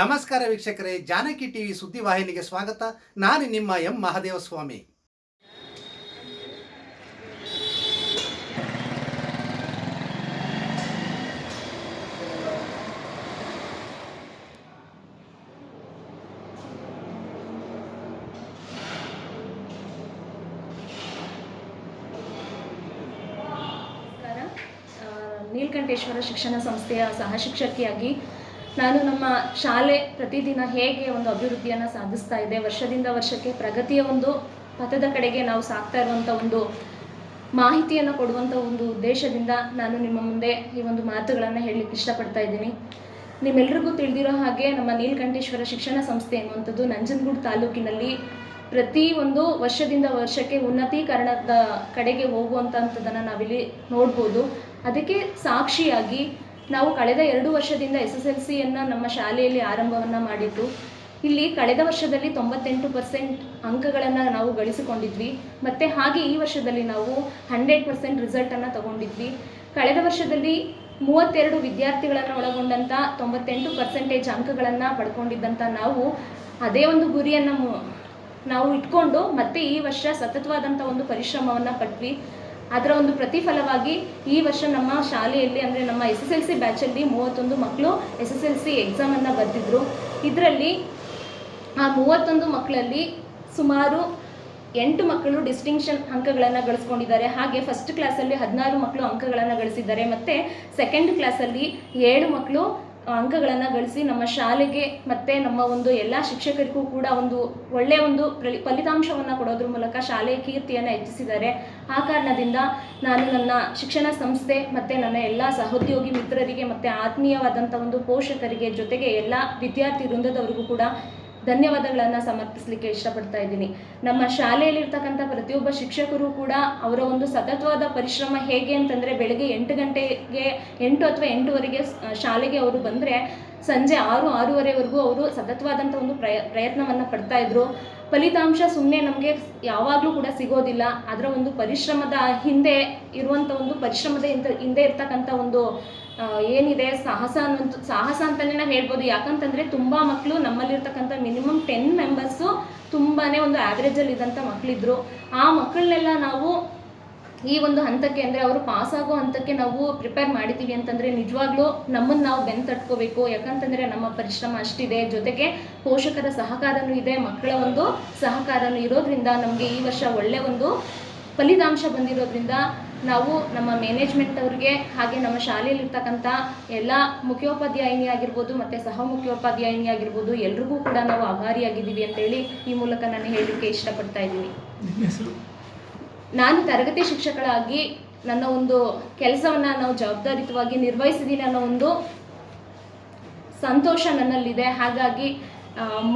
ನಮಸ್ಕಾರ ವೀಕ್ಷಕರೇ, ಜಾನಕಿ ಟಿವಿ ಸುದ್ದಿವಾಹಿನಿಗೆ ಸ್ವಾಗತ. ನಾನು ನಿಮ್ಮ ಎಂ ಮಹಾದೇವಸ್ವಾಮಿ. ನೀಲಕಂಠೇಶ್ವರ ಶಿಕ್ಷಣ ಸಂಸ್ಥೆಯ ಸಹ ಶಿಕ್ಷಕಿಯಾಗಿ ನಾನು ನಮ್ಮ ಶಾಲೆ ಪ್ರತಿದಿನ ಹೇಗೆ ಒಂದು ಅಭಿವೃದ್ಧಿಯನ್ನು ಸಾಧಿಸ್ತಾ ಇದೆ, ವರ್ಷದಿಂದ ವರ್ಷಕ್ಕೆ ಪ್ರಗತಿಯ ಒಂದು ಪಥದ ಕಡೆಗೆ ನಾವು ಸಾಗ್ತಾ ಇರುವಂಥ ಒಂದು ಮಾಹಿತಿಯನ್ನು ಕೊಡುವಂಥ ಒಂದು ಉದ್ದೇಶದಿಂದ ನಾನು ನಿಮ್ಮ ಮುಂದೆ ಈ ಒಂದು ಮಾತುಗಳನ್ನು ಹೇಳಲಿಕ್ಕೆ ಇಷ್ಟಪಡ್ತಾ ಇದ್ದೀನಿ. ನಿಮ್ಮೆಲ್ರಿಗೂ ತಿಳಿದಿರೋ ಹಾಗೆ ನಮ್ಮ ನೀಲಕಂಠೇಶ್ವರ ಶಿಕ್ಷಣ ಸಂಸ್ಥೆ ಎನ್ನುವಂಥದ್ದು ನಂಜನಗೂಡು ತಾಲೂಕಿನಲ್ಲಿ ಪ್ರತಿ ಒಂದು ವರ್ಷದಿಂದ ವರ್ಷಕ್ಕೆ ಉನ್ನತೀಕರಣದ ಕಡೆಗೆ ಹೋಗುವಂಥದ್ದನ್ನು ನಾವಿಲ್ಲಿ ನೋಡ್ಬೋದು. ಅದಕ್ಕೆ ಸಾಕ್ಷಿಯಾಗಿ ನಾವು ಕಳೆದ ಎರಡು ವರ್ಷದಿಂದ ಎಸ್ ಎಸ್ ಎಲ್ ಸಿಯನ್ನು ನಮ್ಮ ಶಾಲೆಯಲ್ಲಿ ಆರಂಭವನ್ನು ಮಾಡಿದ್ದು. ಇಲ್ಲಿ ಕಳೆದ ವರ್ಷದಲ್ಲಿ ತೊಂಬತ್ತೆಂಟು ಪರ್ಸೆಂಟ್ ಅಂಕಗಳನ್ನು ನಾವು ಗಳಿಸಿಕೊಂಡಿದ್ವಿ. ಮತ್ತು ಹಾಗೆ ಈ ವರ್ಷದಲ್ಲಿ ನಾವು ಹಂಡ್ರೆಡ್ ಪರ್ಸೆಂಟ್ ರಿಸಲ್ಟನ್ನು ತಗೊಂಡಿದ್ವಿ. ಕಳೆದ ವರ್ಷದಲ್ಲಿ ಮೂವತ್ತೆರಡು ವಿದ್ಯಾರ್ಥಿಗಳನ್ನು ಒಳಗೊಂಡಂಥ ತೊಂಬತ್ತೆಂಟು ಪರ್ಸೆಂಟೇಜ್ ಅಂಕಗಳನ್ನು ಪಡ್ಕೊಂಡಿದ್ದಂಥ ನಾವು ಅದೇ ಒಂದು ಗುರಿಯನ್ನು ನಾವು ಇಟ್ಕೊಂಡು ಮತ್ತೆ ಈ ವರ್ಷ ಸತತವಾದಂಥ ಒಂದು ಪರಿಶ್ರಮವನ್ನು ಪಟ್ವಿ. ಅದರ ಒಂದು ಪ್ರತಿಫಲವಾಗಿ ಈ ವರ್ಷ ನಮ್ಮ ಶಾಲೆಯಲ್ಲಿ ಅಂದರೆ ನಮ್ಮ ಎಸ್ ಎಸ್ ಎಲ್ ಸಿ ಬ್ಯಾಚಲ್ಲಿ ಮೂವತ್ತೊಂದು ಮಕ್ಕಳು ಎಸ್ ಎಸ್ ಎಲ್ ಸಿ ಎಕ್ಸಾಮನ್ನು ಬರೆದಿದ್ರು. ಇದರಲ್ಲಿ ಆ ಮೂವತ್ತೊಂದು ಮಕ್ಕಳಲ್ಲಿ ಸುಮಾರು ಎಂಟು ಮಕ್ಕಳು ಡಿಸ್ಟಿಂಕ್ಷನ್ ಅಂಕಗಳನ್ನು ಗಳಿಸ್ಕೊಂಡಿದ್ದಾರೆ. ಹಾಗೆ ಫಸ್ಟ್ ಕ್ಲಾಸಲ್ಲಿ ಹದಿನಾರು ಮಕ್ಕಳು ಅಂಕಗಳನ್ನು ಗಳಿಸಿದ್ದಾರೆ. ಮತ್ತು ಸೆಕೆಂಡ್ ಕ್ಲಾಸಲ್ಲಿ ಏಳು ಮಕ್ಕಳು ಅಂಕಗಳನ್ನು ಗಳಿಸಿ ನಮ್ಮ ಶಾಲೆಗೆ ಮತ್ತು ನಮ್ಮ ಒಂದು ಎಲ್ಲ ಶಿಕ್ಷಕರಿಗೂ ಕೂಡ ಒಂದು ಒಳ್ಳೆಯ ಒಂದು ಫಲಿತಾಂಶವನ್ನು ಕೊಡೋದ್ರ ಮೂಲಕ ಶಾಲೆಯ ಕೀರ್ತಿಯನ್ನು ಹೆಚ್ಚಿಸಿದ್ದಾರೆ. ಆ ಕಾರಣದಿಂದ ನಾನು ನನ್ನ ಶಿಕ್ಷಣ ಸಂಸ್ಥೆ ಮತ್ತು ನನ್ನ ಎಲ್ಲ ಸಹೋದ್ಯೋಗಿ ಮಿತ್ರರಿಗೆ ಮತ್ತು ಆತ್ಮೀಯವಾದಂಥ ಒಂದು ಪೋಷಕರಿಗೆ ಜೊತೆಗೆ ಎಲ್ಲ ವಿದ್ಯಾರ್ಥಿ ವೃಂದದವರಿಗೂ ಕೂಡ ಧನ್ಯವಾದಗಳನ್ನು ಸಮರ್ಪಿಸಲಿಕ್ಕೆ ಇಷ್ಟಪಡ್ತಾ ಇದ್ದೀನಿ. ನಮ್ಮ ಶಾಲೆಯಲ್ಲಿರ್ತಕ್ಕಂಥ ಪ್ರತಿಯೊಬ್ಬ ಶಿಕ್ಷಕರು ಕೂಡ ಅವರ ಒಂದು ಸತತವಾದ ಪರಿಶ್ರಮ ಹೇಗೆ ಅಂತಂದರೆ ಬೆಳಗ್ಗೆ ಎಂಟು ಗಂಟೆಗೆ ಎಂಟು ಅಥವಾ ಎಂಟುವರೆಗೆ ಶಾಲೆಗೆ ಅವರು ಬಂದರೆ ಸಂಜೆ ಆರು, ಆರೂವರೆವರೆಗೂ ಅವರು ಸತತವಾದಂಥ ಒಂದು ಪ್ರಯ, ಪ್ರಯತ್ನವನ್ನು ಪಡ್ತಾ ಇದ್ರು. ಫಲಿತಾಂಶ ಸುಮ್ಮನೆ ನಮಗೆ ಯಾವಾಗಲೂ ಕೂಡ ಸಿಗೋದಿಲ್ಲ. ಅದರ ಒಂದು ಪರಿಶ್ರಮದ ಹಿಂದೆ ಇರುವಂಥ ಒಂದು ಪರಿಶ್ರಮದ ಹಿಂದೆ ಹಿಂದೆ ಇರ್ತಕ್ಕಂಥ ಒಂದು ಏನಿದೆ? ಸಾಹಸ ಅನ್ನೋದು ಸಾಹಸ ಅಂತಲೇ ನಾವು ಹೇಳ್ಬೋದು. ಯಾಕಂತಂದರೆ ತುಂಬ ಮಕ್ಕಳು ನಮ್ಮಲ್ಲಿರ್ತಕ್ಕಂಥ ಮಿನಿಮಮ್ ಟೆನ್ ಮೆಂಬರ್ಸು ತುಂಬಾ ಒಂದು ಆ್ಯಾವ್ರೇಜಲ್ಲಿ ಇದ್ದಂಥ ಮಕ್ಕಳಿದ್ರು ಆ ಮಕ್ಕಳನ್ನೆಲ್ಲ ನಾವು ಈ ಒಂದು ಹಂತಕ್ಕೆ ಅಂದರೆ ಅವರು ಪಾಸ್ ಆಗೋ ಹಂತಕ್ಕೆ ನಾವು ಪ್ರಿಪೇರ್ ಮಾಡಿದ್ದೀವಿ ಅಂತಂದರೆ ನಿಜವಾಗ್ಲೂ ನಮ್ಮನ್ನು ನಾವು ಬೆನ್ನು ತಟ್ಕೋಬೇಕು. ಯಾಕಂತಂದರೆ ನಮ್ಮ ಪರಿಶ್ರಮ ಅಷ್ಟಿದೆ. ಜೊತೆಗೆ ಪೋಷಕರ ಸಹಕಾರನೂ ಇದೆ. ಮಕ್ಕಳ ಒಂದು ಸಹಕಾರನೂ ಇರೋದ್ರಿಂದ ನಮಗೆ ಈ ವರ್ಷ ಒಳ್ಳೆ ಒಂದು ಫಲಿತಾಂಶ ಬಂದಿರೋದ್ರಿಂದ ನಾವು ನಮ್ಮ ಮ್ಯಾನೇಜ್ಮೆಂಟ್ ಅವ್ರಿಗೆ ಹಾಗೆ ನಮ್ಮ ಶಾಲೆಯಲ್ಲಿರ್ತಕ್ಕಂಥ ಎಲ್ಲ ಮುಖ್ಯೋಪಾಧ್ಯಾಯಿನಿ ಆಗಿರ್ಬೋದು ಮತ್ತು ಸಹ ಮುಖ್ಯೋಪಾಧ್ಯಾಯಿನಿ ಆಗಿರ್ಬೋದು ಎಲ್ರಿಗೂ ಕೂಡ ನಾವು ಆಭಾರಿಯಾಗಿದ್ದೀವಿ ಅಂತೇಳಿ ಈ ಮೂಲಕ ನಾನು ಹೇಳಲಿಕ್ಕೆ ಇಷ್ಟಪಡ್ತಾ ಇದ್ದೀನಿ. ನಾನು ತರಗತಿ ಶಿಕ್ಷಕಳಾಗಿ ನನ್ನ ಒಂದು ಕೆಲಸವನ್ನು ನಾವು ಜವಾಬ್ದಾರಿತವಾಗಿ ನಿರ್ವಹಿಸಿದ್ದೀನಿ ಅನ್ನೋ ಒಂದು ಸಂತೋಷ ನನ್ನಲ್ಲಿದೆ. ಹಾಗಾಗಿ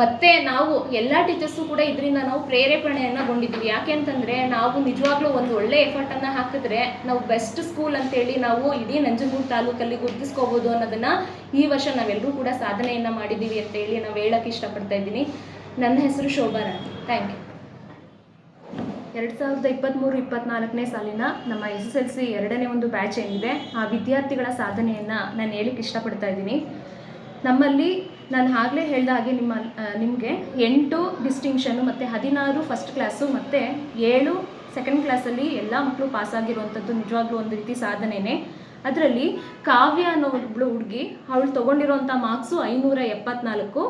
ಮತ್ತೆ ನಾವು ಎಲ್ಲ ಟೀಚರ್ಸು ಕೂಡ ಇದರಿಂದ ನಾವು ಪ್ರೇರೇಪಣೆಯನ್ನಗೊಂಡಿದ್ದೀವಿ ಯಾಕೆ ಅಂತಂದರೆ ನಾವು ನಿಜವಾಗ್ಲೂ ಒಂದು ಒಳ್ಳೆ ಎಫರ್ಟನ್ನು ಹಾಕಿದ್ರೆ ನಾವು ಬೆಸ್ಟ್ ಸ್ಕೂಲ್ ಅಂತೇಳಿ ನಾವು ಇಡೀ ನಂಜನಗೂಡು ತಾಲೂಕಲ್ಲಿ ಗುರುತಿಸ್ಕೋಬೋದು ಅನ್ನೋದನ್ನು ಈ ವರ್ಷ ನಾವೆಲ್ಲರೂ ಕೂಡ ಸಾಧನೆಯನ್ನು ಮಾಡಿದ್ದೀವಿ ಅಂತೇಳಿ ನಾವು ಹೇಳೋಕ್ಕೆ ಇಷ್ಟಪಡ್ತಾ ಇದ್ದೀನಿ. ನನ್ನ ಹೆಸರು ಶೋಭಾ ರಾಣಿ. ಥ್ಯಾಂಕ್ ಯು ಎರಡು ಸಾವಿರದ ಇಪ್ಪತ್ತ್ಮೂರು ಇಪ್ಪತ್ತ್ನಾಲ್ಕನೇ ಸಾಲಿನ ನಮ್ಮ ಎಸ್ ಎಸ್ ಎಲ್ ಸಿ ಎರಡನೇ ಒಂದು ಬ್ಯಾಚ್ ಏನಿದೆ, ಆ ವಿದ್ಯಾರ್ಥಿಗಳ ಸಾಧನೆಯನ್ನು ನಾನು ಹೇಳಕ್ಕೆ ಇಷ್ಟಪಡ್ತಾ ಇದ್ದೀನಿ. ನಮ್ಮಲ್ಲಿ ನಾನು ಆಗಲೇ ಹೇಳಿದ ಹಾಗೆ ನಿಮ್ಮ ನಿಮಗೆ ಎಂಟು ಡಿಸ್ಟಿಂಕ್ಷನು ಮತ್ತು ಹದಿನಾರು ಫಸ್ಟ್ ಕ್ಲಾಸು ಮತ್ತು ಏಳು ಸೆಕೆಂಡ್ ಕ್ಲಾಸಲ್ಲಿ ಎಲ್ಲ ಮಕ್ಕಳು ಪಾಸಾಗಿರುವಂಥದ್ದು ನಿಜವಾಗ್ಲೂ ಒಂದು ರೀತಿ ಸಾಧನೆನೇ. ಅದರಲ್ಲಿ ಕಾವ್ಯ ಅನ್ನೋ ಒಬ್ಬಳು ಹುಡುಗಿ ಅವಳು ತೊಗೊಂಡಿರೋಂಥ ಮಾರ್ಕ್ಸು ಐನೂರ ಎಪ್ಪತ್ನಾಲ್ಕು,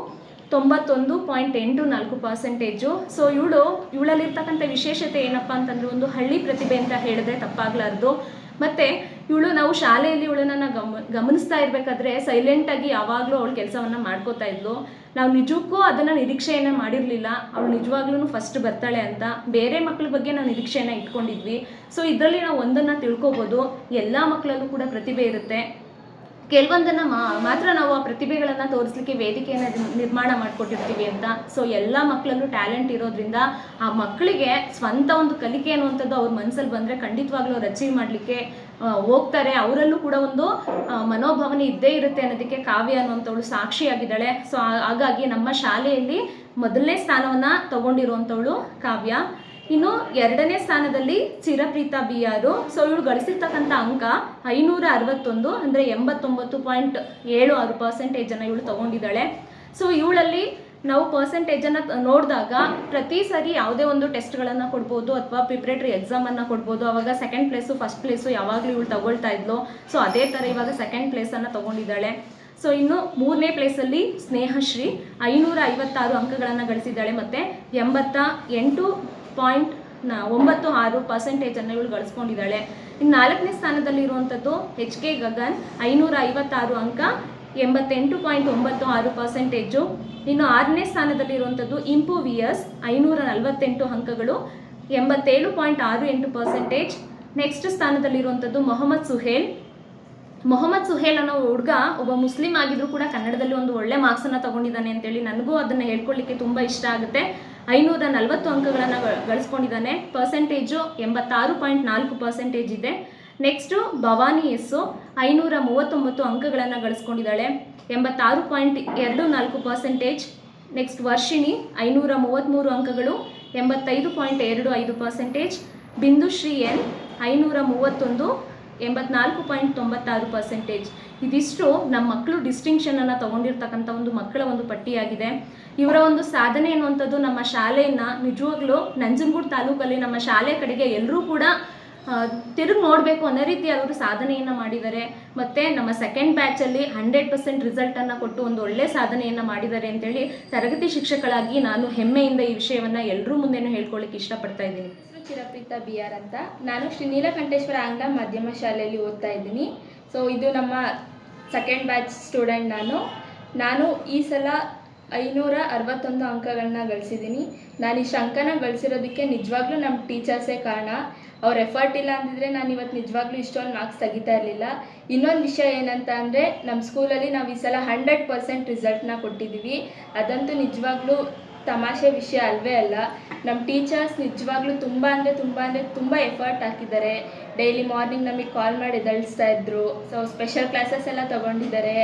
ತೊಂಬತ್ತೊಂದು ಪಾಯಿಂಟ್ ಎಂಟು ನಾಲ್ಕು ಪರ್ಸೆಂಟೇಜು ಸೊ ಇವಳು, ಇವಳಲ್ಲಿರ್ತಕ್ಕಂಥ ವಿಶೇಷತೆ ಏನಪ್ಪ ಅಂತಂದರೆ ಒಂದು ಹಳ್ಳಿ ಪ್ರತಿಭೆ ಅಂತ ಹೇಳಿದ್ರೆ ತಪ್ಪಾಗಲಾರ್ದು. ಮತ್ತು ಇವಳು ನಾವು ಶಾಲೆಯಲ್ಲಿ ಇವಳನ್ನ ಗಮ, ಗಮನಿಸ್ತಾ ಇರಬೇಕಾದ್ರೆ ಸೈಲೆಂಟಾಗಿ ಯಾವಾಗಲೂ ಅವಳು ಕೆಲಸವನ್ನು ಮಾಡ್ಕೋತಾ ಇದ್ಲು. ನಾವು ನಿಜಕ್ಕೂ ಅದನ್ನು ನಿರೀಕ್ಷೆಯನ್ನು ಮಾಡಿರಲಿಲ್ಲ. ಅವಳು ನಿಜವಾಗ್ಲೂ ಫಸ್ಟ್ ಬರ್ತಾಳೆ ಅಂತ. ಬೇರೆ ಮಕ್ಕಳ ಬಗ್ಗೆ ನಾವು ನಿರೀಕ್ಷೆಯನ್ನು ಇಟ್ಕೊಂಡಿದ್ವಿ. ಸೊ ಇದರಲ್ಲಿ ನಾವು ಒಂದನ್ನು ತಿಳ್ಕೊಬೋದು. ಎಲ್ಲ ಮಕ್ಕಳಲ್ಲೂ ಕೂಡ ಪ್ರತಿಭೆ ಇರುತ್ತೆ. ಕೆಲವೊಂದನ್ನು ಮಾತ್ರ ನಾವು ಆ ಪ್ರತಿಭೆಗಳನ್ನು ತೋರಿಸ್ಲಿಕ್ಕೆ ವೇದಿಕೆಯನ್ನು ನಿರ್- ನಿರ್ಮಾಣ ಮಾಡ್ಕೊಟ್ಟಿರ್ತೀವಿ ಅಂತ. ಸೊ ಎಲ್ಲ ಮಕ್ಕಳಲ್ಲೂ ಟ್ಯಾಲೆಂಟ್ ಇರೋದ್ರಿಂದ ಆ ಮಕ್ಕಳಿಗೆ ಸ್ವಂತ ಒಂದು ಕಲಿಕೆ ಅನ್ನುವಂಥದ್ದು ಅವ್ರ ಮನಸ್ಸಲ್ಲಿ ಬಂದರೆ ಖಂಡಿತವಾಗ್ಲೂ ಅವ್ರು ಅಚೀವ್ ಮಾಡಲಿಕ್ಕೆ ಹೋಗ್ತಾರೆ. ಅವರಲ್ಲೂ ಕೂಡ ಒಂದು ಮನೋಭಾವನೆ ಇದ್ದೇ ಇರುತ್ತೆ ಅನ್ನೋದಕ್ಕೆ ಕಾವ್ಯ ಅನ್ನುವಂಥವಳು ಸಾಕ್ಷಿಯಾಗಿದ್ದಾಳೆ. ಸೊ ಹಾಗಾಗಿ ನಮ್ಮ ಶಾಲೆಯಲ್ಲಿ ಮೊದಲನೇ ಸ್ಥಾನವನ್ನು ತಗೊಂಡಿರುವಂಥವಳು ಕಾವ್ಯ. ಇನ್ನು ಎರಡನೇ ಸ್ಥಾನದಲ್ಲಿ ಚಿರಪ್ರೀತ ಬಿ ಆರು ಸೊ ಇವಳು ಗಳಿಸಿರ್ತಕ್ಕಂಥ ಅಂಕ ಐನೂರ ಅರವತ್ತೊಂದು ಅಂದರೆ ಎಂಬತ್ತೊಂಬತ್ತು ಪಾಯಿಂಟ್ ಏಳು ಆರು ಪರ್ಸೆಂಟೇಜನ್ನು ಇವಳು ತಗೊಂಡಿದ್ದಾಳೆ. ಸೊ ಇವಳಲ್ಲಿ ನಾವು ಪರ್ಸೆಂಟೇಜನ್ನು ನೋಡಿದಾಗ ಪ್ರತಿ ಸರಿ ಯಾವುದೇ ಒಂದು ಟೆಸ್ಟ್ಗಳನ್ನು ಕೊಡ್ಬೋದು ಅಥವಾ ಪ್ರಿಪ್ರೇಟರಿ ಎಕ್ಸಾಮನ್ನು ಕೊಡ್ಬೋದು. ಅವಾಗ ಸೆಕೆಂಡ್ ಪ್ಲೇಸು ಫಸ್ಟ್ ಪ್ಲೇಸು ಯಾವಾಗಲೂ ಇವಳು ತಗೊಳ್ತಾ ಇದ್ಲು. ಸೊ ಅದೇ ಥರ ಇವಾಗ ಸೆಕೆಂಡ್ ಪ್ಲೇಸನ್ನು ತಗೊಂಡಿದ್ದಾಳೆ. ಸೊ ಇನ್ನು ಮೂರನೇ ಪ್ಲೇಸಲ್ಲಿ ಸ್ನೇಹಶ್ರೀ ಐನೂರ ಐವತ್ತಾರು ಅಂಕಗಳನ್ನು ಗಳಿಸಿದ್ದಾಳೆ. ಮತ್ತು ಎಂಬತ್ತ ಎಂಟು ಪಾಯಿಂಟ್ ಒಂಬತ್ತು ಆರು ಪರ್ಸೆಂಟೇಜನ್ನು ಇವಳು ಗಳಿಸ್ಕೊಂಡಿದ್ದಾಳೆ. ಇನ್ನು ನಾಲ್ಕನೇ ಸ್ಥಾನದಲ್ಲಿರುವಂಥದ್ದು ಎಚ್ ಕೆ ಗಗನ್ ಐನೂರ ಐವತ್ತಾರು ಅಂಕ ಎಂಬತ್ತೆಂಟು ಪಾಯಿಂಟ್ ಒಂಬತ್ತು ಆರು ಪರ್ಸೆಂಟೇಜು ಇನ್ನು ಆರನೇ ಸ್ಥಾನದಲ್ಲಿರುವಂಥದ್ದು ಇಂಪು ವಿ ಎಸ್ ಐನೂರ ನಲವತ್ತೆಂಟು ಅಂಕಗಳು, ಎಂಬತ್ತೇಳು ಪಾಯಿಂಟ್ ಆರು ಎಂಟು ಪರ್ಸೆಂಟೇಜ್ ನೆಕ್ಸ್ಟ್ ಸ್ಥಾನದಲ್ಲಿರುವಂಥದ್ದು ಮೊಹಮ್ಮದ್ ಸುಹೇಲ್. ಮೊಹಮ್ಮದ್ ಸುಹೇಲ್ ಅನ್ನೋ ಹುಡುಗ ಒಬ್ಬ ಮುಸ್ಲಿಂ ಆಗಿದ್ರು ಕೂಡ ಕನ್ನಡದಲ್ಲಿ ಒಂದು ಒಳ್ಳೆ ಮಾರ್ಕ್ಸನ್ನು ತಗೊಂಡಿದ್ದಾನೆ ಅಂತೇಳಿ ನನಗೂ ಅದನ್ನು ಹೇಳ್ಕೊಳ್ಳಿಕ್ಕೆ ತುಂಬ ಇಷ್ಟ ಆಗುತ್ತೆ. ಐನೂರ ನಲವತ್ತು ಅಂಕಗಳನ್ನು ಗಳಿಸ್ಕೊಂಡಿದ್ದಾನೆ. ಪರ್ಸೆಂಟೇಜು ಎಂಬತ್ತಾರು ಪಾಯಿಂಟ್ ನಾಲ್ಕು ಪರ್ಸೆಂಟೇಜ್ ಇದೆ. ನೆಕ್ಸ್ಟು ಭವಾನಿ ಎಸ್ಸು ಐನೂರ ಮೂವತ್ತೊಂಬತ್ತು ಅಂಕಗಳನ್ನು ಗಳಿಸ್ಕೊಂಡಿದ್ದಾಳೆ. ಎಂಬತ್ತಾರು ಪಾಯಿಂಟ್ ಎರಡು ನಾಲ್ಕು ಪರ್ಸೆಂಟೇಜ್ ನೆಕ್ಸ್ಟ್ ವರ್ಷಿಣಿ ಐನೂರ ಮೂವತ್ತ್ಮೂರು ಅಂಕಗಳು ಎಂಬತ್ತೈದು ಪಾಯಿಂಟ್ ಎರಡು ಐದು ಪರ್ಸೆಂಟೇಜ್ ಬಿಂದುಶ್ರೀ ಎನ್ ಐನೂರ ಮೂವತ್ತೊಂದು ಎಂಬತ್ನಾಲ್ಕು ಪಾಯಿಂಟ್ ತೊಂಬತ್ತಾರು ಪರ್ಸೆಂಟೇಜ್ ಇದಿಷ್ಟು ನಮ್ಮ ಮಕ್ಕಳು ಡಿಸ್ಟಿಂಕ್ಷನನ್ನು ತಗೊಂಡಿರ್ತಕ್ಕಂಥ ಒಂದು ಮಕ್ಕಳ ಒಂದು ಪಟ್ಟಿಯಾಗಿದೆ. ಇವರ ಒಂದು ಸಾಧನೆ ಅನ್ನುವಂಥದ್ದು ನಮ್ಮ ಶಾಲೆಯನ್ನ ನಿಜವಾಗ್ಲೂ ನಂಜನಗೂಡು ತಾಲೂಕಲ್ಲಿ ನಮ್ಮ ಶಾಲೆ ಕಡೆಗೆ ಎಲ್ಲರೂ ಕೂಡ ತಿರುಗಿ ನೋಡಬೇಕು ಅನ್ನೋ ರೀತಿ ಅವರು ಸಾಧನೆಯನ್ನು ಮಾಡಿದ್ದಾರೆ. ಮತ್ತು ನಮ್ಮ ಸೆಕೆಂಡ್ ಬ್ಯಾಚಲ್ಲಿ ಹಂಡ್ರೆಡ್ ಪರ್ಸೆಂಟ್ ರಿಸಲ್ಟನ್ನು ಕೊಟ್ಟು ಒಂದು ಒಳ್ಳೆ ಸಾಧನೆಯನ್ನು ಮಾಡಿದ್ದಾರೆ ಅಂತೇಳಿ ತರಗತಿ ಶಿಕ್ಷಕಳಾಗಿ ನಾನು ಹೆಮ್ಮೆಯಿಂದ ಈ ವಿಷಯವನ್ನು ಎಲ್ಲರೂ ಮುಂದೆನೂ ಹೇಳ್ಕೊಳ್ಳಿಕ್ಕೆ ಇಷ್ಟಪಡ್ತಾ ಇದ್ದೀನಿ. ಚಿರಪ್ರೀತ ಬಿ ಆರ್ ಅಂತ. ನಾನು ಶ್ರೀ ನೀಲಕಂಠೇಶ್ವರ ಆಂಗ್ಲ ಮಾಧ್ಯಮ ಶಾಲೆಯಲ್ಲಿ ಓದ್ತಾ ಇದ್ದೀನಿ. ಸೊ ಇದು ನಮ್ಮ ಸೆಕೆಂಡ್ ಬ್ಯಾಚ್ ಸ್ಟೂಡೆಂಟ್ ನಾನು. ನಾನು ಈ ಸಲ ಐನೂರ ಅರವತ್ತೊಂದು ಅಂಕಗಳನ್ನ ಗಳಿಸಿದ್ದೀನಿ. ನಾನು ಇಷ್ಟು ಅಂಕನ ಗಳಿಸಿರೋದಕ್ಕೆ ನಿಜವಾಗ್ಲೂ ನಮ್ಮ ಟೀಚರ್ಸೇ ಕಾರಣ. ಅವ್ರ ಎಫರ್ಟ್ ಇಲ್ಲ ಅಂದಿದ್ರೆ ನಾನು ಇವತ್ತು ನಿಜವಾಗ್ಲೂ ಇಷ್ಟೊಂದು ಮಾರ್ಕ್ಸ್ ತೆಗಿತಾ ಇರಲಿಲ್ಲ. ಇನ್ನೊಂದು ವಿಷಯ ಏನಂತ ಅಂದರೆ ನಮ್ಮ ಸ್ಕೂಲಲ್ಲಿ ನಾವು ಈ ಸಲ ಹಂಡ್ರೆಡ್ ಪರ್ಸೆಂಟ್ ರಿಸಲ್ಟ್ನ ಕೊಟ್ಟಿದ್ದೀವಿ. ಅದಂತೂ ನಿಜವಾಗ್ಲೂ ತಮಾಷೆ ವಿಷಯ ಅಲ್ವೇ ಅಲ್ಲ. ನಮ್ಮ ಟೀಚರ್ಸ್ ನಿಜವಾಗ್ಲೂ ತುಂಬ ಅಂದರೆ ತುಂಬ ಅಂದರೆ ತುಂಬ ಎಫರ್ಟ್ ಹಾಕಿದ್ದಾರೆ. ಡೈಲಿ ಮಾರ್ನಿಂಗ್ ನಮಗೆ ಕಾಲ್ ಮಾಡಿ ದಳಿಸ್ತಾ ಇದ್ರು. ಸೊ ಸ್ಪೆಷಲ್ ಕ್ಲಾಸಸ್ ಎಲ್ಲ ತೊಗೊಂಡಿದ್ದಾರೆ.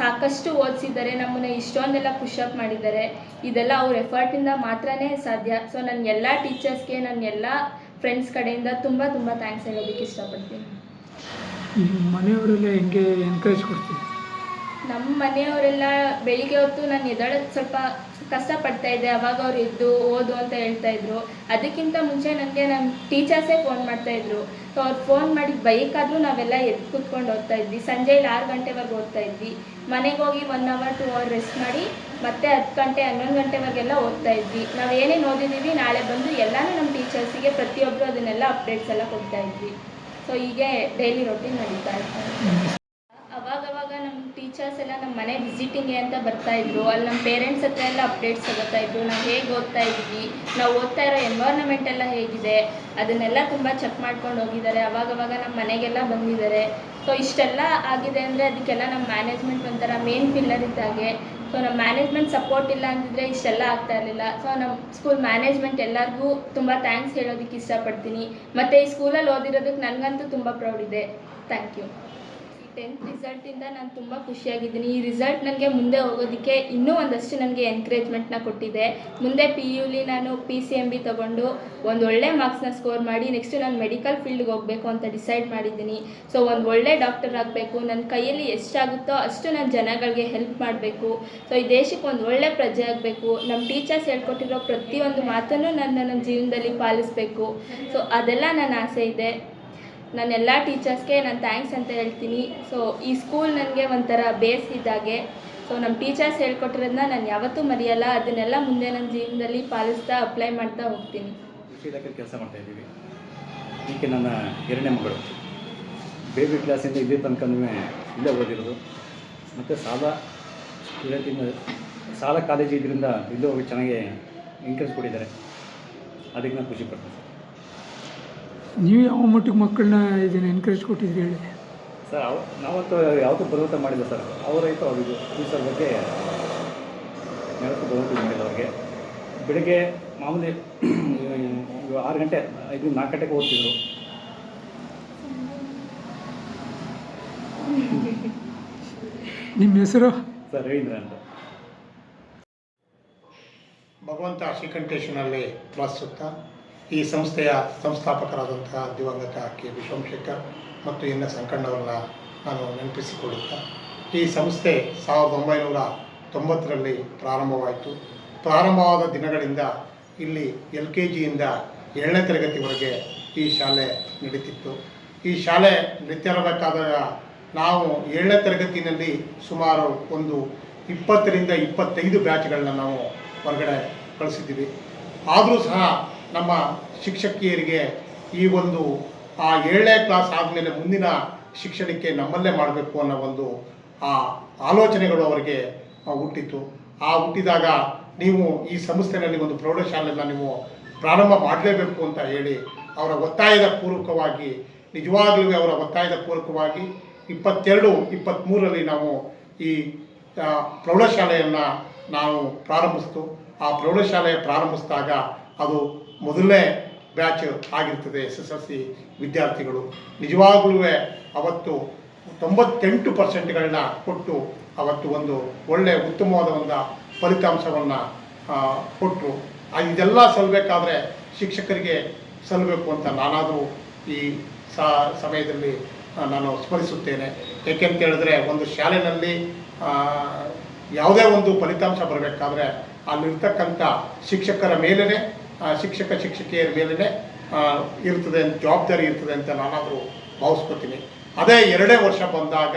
ಸಾಕಷ್ಟು ಓದಿಸಿದ್ದಾರೆ. ನಮ್ಮನ್ನ ಇಷ್ಟೊಂದೆಲ್ಲ ಪುಷಪ್ ಮಾಡಿದ್ದಾರೆ. ಇದೆಲ್ಲ ಅವ್ರ ಎಫರ್ಟಿಂದ ಮಾತ್ರನೇ ಸಾಧ್ಯ. ಸೊ ನನ್ನ ಎಲ್ಲ ಟೀಚರ್ಸ್ಗೆ ನನ್ನ ಎಲ್ಲ ಫ್ರೆಂಡ್ಸ್ ಕಡೆಯಿಂದ ತುಂಬ ತುಂಬ ಥ್ಯಾಂಕ್ಸ್ ಹೇಳೋದಕ್ಕೆ ಇಷ್ಟಪಡ್ತೀನಿ. ಮನೆಯವರೆಲ್ಲ ಹೆಂಗೆ ಎನ್ಕರೇಜ್ ಕೊಡ್ತೀವಿ ನಮ್ಮ ಮನೆಯವರೆಲ್ಲ ಬೆಳಿಗ್ಗೆ ಹೊತ್ತು ನಾನು ಎದ್ದೇಳೋದು ಸ್ವಲ್ಪ ಕಷ್ಟಪಡ್ತಾ ಇದ್ದೆ, ಅವಾಗ ಅವ್ರು ಎದ್ದು ಓದು ಅಂತ ಹೇಳ್ತಾ ಇದ್ರು. ಅದಕ್ಕಿಂತ ಮುಂಚೆ ನನಗೆ ನಮ್ಮ ಟೀಚರ್ಸೇ ಫೋನ್ ಮಾಡ್ತಾ ಇದ್ರು. ಸೊ ಅವ್ರು ಫೋನ್ ಮಾಡಿ ಬೈಕಾದರೂ ನಾವೆಲ್ಲ ಎದ್ದು ಕುತ್ಕೊಂಡು ಓದ್ತಾ ಇದ್ವಿ. ಸಂಜೆಯಲ್ಲಿ ಆರು ಗಂಟೆವರೆಗೆ ಓದ್ತಾ ಇದ್ವಿ. ಮನೆಗೆ ಹೋಗಿ one hour two hour rest ಮಾಡಿ ಮತ್ತೆ ಹತ್ತು ಗಂಟೆ, ಹನ್ನೊಂದು ಗಂಟೆವರೆಗೆಲ್ಲ ಓದ್ತಾ ಇದ್ವಿ. ನಾವು ಏನೇನು ಓದಿದ್ದೀವಿ ನಾಳೆ ಬಂದು ಎಲ್ಲನೂ ನಮ್ಮ ಟೀಚರ್ಸಿಗೆ ಪ್ರತಿಯೊಬ್ಬರು ಅದನ್ನೆಲ್ಲ ಅಪ್ಡೇಟ್ಸ್ ಎಲ್ಲ ಕೊಡ್ತಾ ಇದ್ವಿ. ಸೊ ಹೀಗೆ ಡೈಲಿ ರೊಟೀನ್ ನಡೀತಾ ಟೀಚರ್ಸ್ ಎಲ್ಲ ನಮ್ಮ ಮನೆ ವಿಸಿಟಿಂಗ್ಗೆ ಅಂತ ಬರ್ತಾ ಇದ್ರು. ಅಲ್ಲಿ ನಮ್ಮ ಪೇರೆಂಟ್ಸ್ ಹತ್ರ ಎಲ್ಲ ಅಪ್ಡೇಟ್ಸ್ ತಗೋತಾ ಇದ್ರು. ನಾವು ಹೇಗೆ ಓದ್ತಾ ಇದ್ವಿ, ನಾವು ಓದ್ತಾ ಇರೋ ಎನ್ವೈರ್ನಮೆಂಟ್ ಎಲ್ಲ ಹೇಗಿದೆ, ಅದನ್ನೆಲ್ಲ ತುಂಬ ಚೆಕ್ ಮಾಡ್ಕೊಂಡು ಹೋಗಿದ್ದಾರೆ. ಅವಾಗವಾಗ ನಮ್ಮ ಮನೆಗೆಲ್ಲ ಬಂದಿದ್ದಾರೆ. ಸೊ ಇಷ್ಟೆಲ್ಲ ಆಗಿದೆ ಅಂದರೆ ಅದಕ್ಕೆಲ್ಲ ನಮ್ಮ ಮ್ಯಾನೇಜ್ಮೆಂಟ್ ಒಂಥರ ಮೇನ್ ಪಿಲ್ಲರ್ ಇದ್ದಾಗೆ ಸೊ ನಮ್ಮ ಮ್ಯಾನೇಜ್ಮೆಂಟ್ ಸಪೋರ್ಟ್ ಇಲ್ಲ ಅಂದಿದ್ರೆ ಇಷ್ಟೆಲ್ಲ ಆಗ್ತಾ ಇರಲಿಲ್ಲ. ಸೊ ನಮ್ಮ ಸ್ಕೂಲ್ ಮ್ಯಾನೇಜ್ಮೆಂಟ್ ಎಲ್ಲರಿಗೂ ತುಂಬ ಥ್ಯಾಂಕ್ಸ್ ಹೇಳೋದಕ್ಕೆ ಇಷ್ಟಪಡ್ತೀನಿ. ಮತ್ತು ಈ ಸ್ಕೂಲಲ್ಲಿ ಓದಿರೋದಕ್ಕೆ ನನಗಂತೂ ತುಂಬ ಪ್ರೌಡ್ ಇದೆ. ಥ್ಯಾಂಕ್ ಯು ಟೆಂತ್ ರಿಸಲ್ಟಿಂದ ನಾನು ತುಂಬ ಖುಷಿಯಾಗಿದ್ದೀನಿ. ಈ ರಿಸಲ್ಟ್ ನನಗೆ ಮುಂದೆ ಹೋಗೋದಕ್ಕೆ ಇನ್ನೂ ಒಂದಷ್ಟು ನನಗೆ ಎನ್ಕರೇಜ್ಮೆಂಟ್ನ ಕೊಟ್ಟಿದೆ. ಮುಂದೆ ಪಿ ಯುಲಿ ನಾನು ಪಿ ಸಿ ಎಂ ಬಿ ತೊಗೊಂಡು ಒಂದು ಒಳ್ಳೆ ಮಾರ್ಕ್ಸ್ನ ಸ್ಕೋರ್ ಮಾಡಿ ನೆಕ್ಸ್ಟ್ ನಾನು ಮೆಡಿಕಲ್ ಫೀಲ್ಡ್ಗೆ ಹೋಗಬೇಕು ಅಂತ ಡಿಸೈಡ್ ಮಾಡಿದ್ದೀನಿ. ಸೊ ಒಂದು ಒಳ್ಳೆ ಡಾಕ್ಟರ್ ಆಗಬೇಕು. ನನ್ನ ಕೈಯಲ್ಲಿ ಎಷ್ಟಾಗುತ್ತೋ ಅಷ್ಟು ನಾನು ಜನಗಳಿಗೆ ಹೆಲ್ಪ್ ಮಾಡಬೇಕು. ಸೊ ಈ ದೇಶಕ್ಕೆ ಒಂದು ಒಳ್ಳೆ ಪ್ರಜೆ ಆಗಬೇಕು. ನಮ್ಮ ಟೀಚರ್ಸ್ ಹೇಳ್ಕೊಟ್ಟಿರೋ ಪ್ರತಿಯೊಂದು ಮಾತನ್ನು ನಾನು ನನ್ನ ಜೀವನದಲ್ಲಿ ಪಾಲಿಸಬೇಕು. ಸೊ ಅದೆಲ್ಲ ನನ್ನ ಆಸೆ ಇದೆ. ನಾನು ಎಲ್ಲ ಟೀಚರ್ಸ್ಗೆ ನಾನು ಥ್ಯಾಂಕ್ಸ್ ಅಂತ ಹೇಳ್ತೀನಿ. ಸೊ ಈ ಸ್ಕೂಲ್ ನನಗೆ ಒಂಥರ ಬೇಸ್ ಇದ್ದಾಗೆ. ಸೊ ನಮ್ಮ ಟೀಚರ್ಸ್ ಹೇಳ್ಕೊಟ್ಟಿರೋದನ್ನ ನಾನು ಯಾವತ್ತೂ ಮರೆಯಲ್ಲ. ಅದನ್ನೆಲ್ಲ ಮುಂದೆ ನನ್ನ ಜೀವನದಲ್ಲಿ ಪಾಲಿಸ್ತಾ ಅಪ್ಲೈ ಮಾಡ್ತಾ ಹೋಗ್ತೀನಿ. ಕೆಲಸ ಮಾಡ್ತಾ ಇದ್ದೀವಿ. ಈಕೆ ನನ್ನ ಎರಡನೇ ಮಗಳು. ಬೇಬಿ ಕ್ಲಾಸಿಂದ ಇದೇ ತನಕ ಇಲ್ಲೇ ಓದಿರೋದು. ಮತ್ತು ಸಾಲ ಸ್ಟೂಡೆಂಟಿಂದ, ಸಾಲ ಕಾಲೇಜ್ ಇದರಿಂದ ಇಲ್ಲೂ ಚೆನ್ನಾಗಿ ಎಂಕರೇಜ್ ಕೊಟ್ಟಿದ್ದಾರೆ. ಅದಕ್ಕೆ ನಾನು ಖುಷಿ ಪಡ್ತೀನಿ. ನೀವು ಯಾವ ಮಟ್ಟಿಗೆ ಮಕ್ಕಳನ್ನ ಇದನ್ನು ಎನ್ಕರೇಜ್ ಕೊಟ್ಟಿದ್ರಿ ಹೇಳಿ? ಸರ್ ಅವ ನಾವತ್ತು ಯಾವತ್ತೂ ಬಲವಂತ ಮಾಡಿಲ್ಲ ಸರ್. ಅವರೈತು ಅವರಿಗೆ ಈ ಸರ್ ಬಗ್ಗೆ ಯಾವತ್ತೂ ಬಲವಂತ ಮಾಡಿಲ್ಲ ಅವ್ರಿಗೆ. ಬೆಳಿಗ್ಗೆ ಮಾಮೂಲಿ ಆರು ಗಂಟೆ ಐದು ನಾಲ್ಕು ಗಂಟೆಗೆ ಓದ್ತಿದ್ರು. ನಿಮ್ಮ ಹೆಸರು? ಸರ್ ರವೀಂದ್ರ ಅಂತ. ಭಗವಂತ ಶ್ರೀಕಂಠೇಶ್ವರಲ್ಲಿ ವಾಸಿಸುತ್ತಾ ಈ ಸಂಸ್ಥೆಯ ಸಂಸ್ಥಾಪಕರಾದಂತಹ ದಿವಂಗತ ಕೆ. ವಿಶ್ವಂಶೇಖರ್ ಮತ್ತು ಎನ್. ಎಸ್. ಅಂಕಣ್ಣವರನ್ನ ನಾನು ನೆನಪಿಸಿಕೊಳ್ಳುತ್ತಾ, ಈ ಸಂಸ್ಥೆ ಸಾವಿರದ ಒಂಬೈನೂರ ತೊಂಬತ್ತರಲ್ಲಿ ಪ್ರಾರಂಭವಾಯಿತು. ಪ್ರಾರಂಭವಾದ ದಿನಗಳಿಂದ ಇಲ್ಲಿ ಎಲ್ ಕೆ ಜಿಯಿಂದ ಏಳನೇ ತರಗತಿವರೆಗೆ ಈ ಶಾಲೆ ನಡೀತಿತ್ತು. ಈ ಶಾಲೆ ನಡೀತಿರಬೇಕಾದಾಗ ನಾವು ಏಳನೇ ತರಗತಿಯಲ್ಲಿ ಸುಮಾರು ಒಂದು ಇಪ್ಪತ್ತರಿಂದ ಇಪ್ಪತ್ತೈದು ಬ್ಯಾಚ್ಗಳನ್ನ ನಾವು ಹೊರಗಡೆ ಕಳಿಸಿದ್ದೀವಿ. ಆದರೂ ಸಹ ನಮ್ಮ ಶಿಕ್ಷಕಿಯರಿಗೆ ಈ ಒಂದು, ಆ ಏಳನೇ ಕ್ಲಾಸ್ ಆದಮೇಲೆ ಮುಂದಿನ ಶಿಕ್ಷಣಕ್ಕೆ ನಮ್ಮಲ್ಲೇ ಮಾಡಬೇಕು ಅನ್ನೋ ಒಂದು, ಆ ಆಲೋಚನೆಗಳು ಅವರಿಗೆ ಹುಟ್ಟಿತು ಆ ಹುಟ್ಟಿದಾಗ ನೀವು ಈ ಸಂಸ್ಥೆಯಲ್ಲಿ ಒಂದು ಪ್ರೌಢಶಾಲೆಯನ್ನು ನೀವು ಪ್ರಾರಂಭ ಮಾಡಲೇಬೇಕು ಅಂತ ಹೇಳಿ ಅವರ ಒತ್ತಾಯದ ಪೂರ್ವಕವಾಗಿ ನಿಜವಾಗ್ಲೂ ಅವರ ಒತ್ತಾಯದ ಪೂರ್ವಕವಾಗಿ ಇಪ್ಪತ್ತೆರಡು ಇಪ್ಪತ್ತ್ಮೂರರಲ್ಲಿ ನಾವು ಈ ಪ್ರೌಢಶಾಲೆಯನ್ನು ನಾವು ಪ್ರಾರಂಭಿಸ್ತು. ಆ ಪ್ರೌಢಶಾಲೆ ಪ್ರಾರಂಭಿಸಿದಾಗ ಅದು ಮೊದಲನೇ ಬ್ಯಾಚ್ ಆಗಿರ್ತದೆ ಎಸ್ ಎಸ್ ಎಲ್ ಸಿ ವಿದ್ಯಾರ್ಥಿಗಳು. ನಿಜವಾಗ್ಲೂ ಅವತ್ತು ತೊಂಬತ್ತೆಂಟು ಪರ್ಸೆಂಟ್ಗಳನ್ನ ಕೊಟ್ಟು ಅವತ್ತು ಒಂದು ಒಳ್ಳೆಯ ಉತ್ತಮವಾದ ಒಂದು ಫಲಿತಾಂಶವನ್ನು ಕೊಟ್ಟರು ಇದೆಲ್ಲ ಸಲ್ಲಬೇಕಾದ್ರೆ ಶಿಕ್ಷಕರಿಗೆ ಸಲ್ಲಬೇಕು ಅಂತ ನಾನಾದರೂ ಈ ಸಮಯದಲ್ಲಿ ನಾನು ಸ್ಮರಿಸುತ್ತೇನೆ. ಏಕೆಂತ ಹೇಳಿದ್ರೆ ಒಂದು ಶಾಲೆಯಲ್ಲಿ ಯಾವುದೇ ಒಂದು ಫಲಿತಾಂಶ ಬರಬೇಕಾದ್ರೆ ಅಲ್ಲಿರ್ತಕ್ಕಂಥ ಶಿಕ್ಷಕರ ಮೇಲೇ ಶಿಕ್ಷಕ, ಶಿಕ್ಷಕಿಯರ ಮೇಲೇ ಇರ್ತದೆ ಅಂತ, ಜವಾಬ್ದಾರಿ ಇರ್ತದೆ ಅಂತ ನಾನಾದರೂ ಭಾವಿಸ್ಕೊತೀನಿ. ಅದೇ ಎರಡೇ ವರ್ಷ ಬಂದಾಗ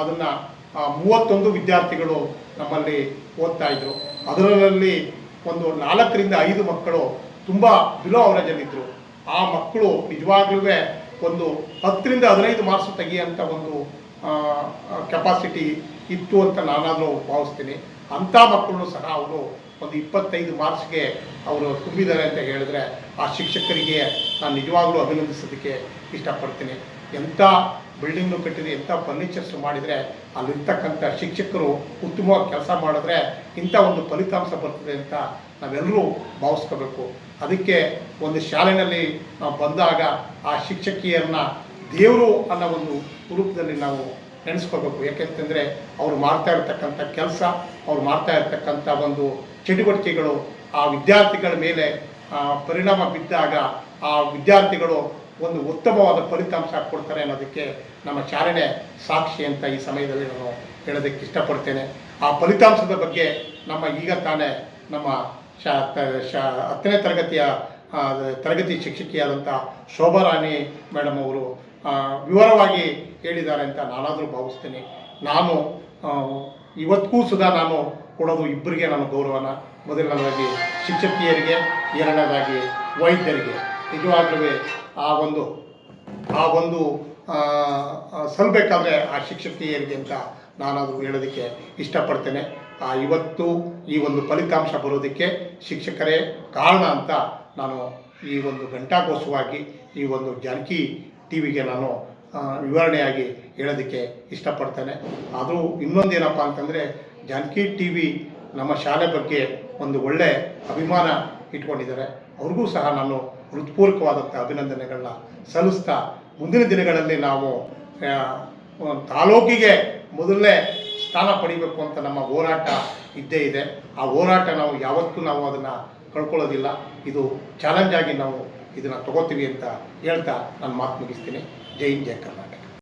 ಅದನ್ನು ಮೂವತ್ತೊಂದು ವಿದ್ಯಾರ್ಥಿಗಳು ನಮ್ಮಲ್ಲಿ ಓದ್ತಾ ಇದ್ರು. ಅದರಲ್ಲಿ ಒಂದು ನಾಲ್ಕರಿಂದ ಐದು ಮಕ್ಕಳು ತುಂಬ ಬಿಲೋ ಅವರೇಜಲ್ಲಿದ್ದರು ಆ ಮಕ್ಕಳು ನಿಜವಾಗ್ಲೂ ಒಂದು ಹತ್ತರಿಂದ ಹದಿನೈದು ಮಾರ್ಕ್ಸ್ ತೆಗಿಯೋಂಥ ಒಂದು ಕೆಪಾಸಿಟಿ ಇತ್ತು ಅಂತ ನಾನಾದರೂ ಭಾವಿಸ್ತೀನಿ. ಅಂಥ ಮಕ್ಕಳು ಸಹ ಅವರು ಒಂದು ಇಪ್ಪತ್ತೈದು ಮಾರ್ಚ್ಗೆ ಅವರು ತುಂಬಿದ್ದಾರೆ ಅಂತ ಹೇಳಿದ್ರೆ ಆ ಶಿಕ್ಷಕರಿಗೆ ನಾನು ನಿಜವಾಗ್ಲೂ ಅಭಿನಂದಿಸೋದಕ್ಕೆ ಇಷ್ಟಪಡ್ತೀನಿ. ಎಂಥ ಬಿಲ್ಡಿಂಗ್ನು ಕಟ್ಟಿದ್ರೆ ಎಂಥ ಫರ್ನಿಚರ್ಸ್ ಮಾಡಿದರೆ, ಅಲ್ಲಿರ್ತಕ್ಕಂಥ ಶಿಕ್ಷಕರು ಉತ್ತಮವಾಗಿ ಕೆಲಸ ಮಾಡಿದ್ರೆ ಇಂಥ ಒಂದು ಫಲಿತಾಂಶ ಬರ್ತದೆ ಅಂತ ನಾವೆಲ್ಲರೂ ಭಾವಿಸ್ಕೋಬೇಕು. ಅದಕ್ಕೆ ಒಂದು ಶಾಲೆಯಲ್ಲಿ ನಾವು ಬಂದಾಗ ಆ ಶಿಕ್ಷಕಿಯರನ್ನ ದೇವರು ಅನ್ನೋ ಒಂದು ರೂಪದಲ್ಲಿ ನಾವು ನೆನೆಸ್ಕೋಬೇಕು. ಯಾಕೆಂತಂದರೆ ಅವ್ರು ಮಾಡ್ತಾ ಇರ್ತಕ್ಕಂಥ ಕೆಲಸ, ಅವ್ರು ಮಾಡ್ತಾ ಇರ್ತಕ್ಕಂಥ ಒಂದು ಚಟುವಟಿಕೆಗಳು ಆ ವಿದ್ಯಾರ್ಥಿಗಳ ಮೇಲೆ ಪರಿಣಾಮ ಬಿದ್ದಾಗ ಆ ವಿದ್ಯಾರ್ಥಿಗಳು ಒಂದು ಉತ್ತಮವಾದ ಫಲಿತಾಂಶ ಕೊಡ್ತಾರೆ ಅನ್ನೋದಕ್ಕೆ ನಮ್ಮ ಚಾರಣೆ ಸಾಕ್ಷಿ ಅಂತ ಈ ಸಮಯದಲ್ಲಿ ನಾನು ಹೇಳೋದಕ್ಕೆ ಇಷ್ಟಪಡ್ತೇನೆ. ಆ ಫಲಿತಾಂಶದ ಬಗ್ಗೆ ನಮ್ಮ ಈಗ ತಾನೇ ನಮ್ಮ ಶಾ ಶಾ, ಹತ್ತನೇ ತರಗತಿಯ ತರಗತಿ ಶಿಕ್ಷಕಿಯಾದಂಥ ಶೋಭಾರಾಣಿ ಮೇಡಮ್ ಅವರು ವಿವರವಾಗಿ ಹೇಳಿದ್ದಾರೆ ಅಂತ ನಾನಾದರೂ ಭಾವಿಸ್ತೀನಿ. ನಾನು ಇವತ್ತಿಗೂ ಸುದಾ ನಾನು ಕೊಡೋದು ಇಬ್ಬರಿಗೆ ನನ್ನ ಗೌರವನ. ಮೊದಲನೇದಾಗಿ ಶಿಕ್ಷಕಿಯರಿಗೆ, ಎರಡನೇದಾಗಿ ವೈದ್ಯರಿಗೆ. ನಿಜವಾಗ್ಲೂ ಆ ಒಂದು ಆ ಒಂದು ಸಲ್ಲಬೇಕಾದ್ರೆ ಆ ಶಿಕ್ಷಕಿಯರಿಗೆ ಅಂತ ನಾನಾದರೂ ಹೇಳೋದಕ್ಕೆ ಇಷ್ಟಪಡ್ತೇನೆ. ಆ, ಇವತ್ತು ಈ ಒಂದು ಫಲಿತಾಂಶ ಬರೋದಕ್ಕೆ ಶಿಕ್ಷಕರೇ ಕಾರಣ ಅಂತ ನಾನು ಈ ಒಂದು ಘಂಟಾಘೋಷವಾಗಿ ಈ ಒಂದು ಜಾನಕಿ ಟಿ ವಿಗೆ ನಾನು ವಿವರಣೆಯಾಗಿ ಹೇಳೋದಕ್ಕೆ ಇಷ್ಟಪಡ್ತೇನೆ. ಆದರೂ ಇನ್ನೊಂದೇನಪ್ಪ ಅಂತಂದರೆ ಜಾನಕಿ ಟಿ ವಿ ನಮ್ಮ ಶಾಲೆ ಬಗ್ಗೆ ಒಂದು ಒಳ್ಳೆ ಅಭಿಮಾನ ಇಟ್ಕೊಂಡಿದ್ದಾರೆ. ಅವ್ರಿಗೂ ಸಹ ನಾನು ಹೃತ್ಪೂರ್ವಕವಾದಂಥ ಅಭಿನಂದನೆಗಳನ್ನ ಸಲ್ಲಿಸ್ತಾ ಮುಂದಿನ ದಿನಗಳಲ್ಲಿ ನಾವು ತಾಲೂಕಿಗೆ ಮೊದಲನೇ ಸ್ಥಾನ ಪಡಿಬೇಕು ಅಂತ ನಮ್ಮ ಹೋರಾಟ ಇದ್ದೇ ಇದೆ. ಆ ಹೋರಾಟ ನಾವು ಯಾವತ್ತೂ ನಾವು ಅದನ್ನು ಕಳ್ಕೊಳ್ಳೋದಿಲ್ಲ. ಇದು ಚಾಲೆಂಜ್ ಆಗಿ ನಾವು ಇದನ್ನು ತಗೋತೀವಿ ಅಂತ ಹೇಳ್ತಾ ನಾನು ಮಾತು ಮುಗಿಸ್ತೀನಿ. ಜೈ ಹಿಂದ್, ಜೈ ಕರ್ನಾಟಕ.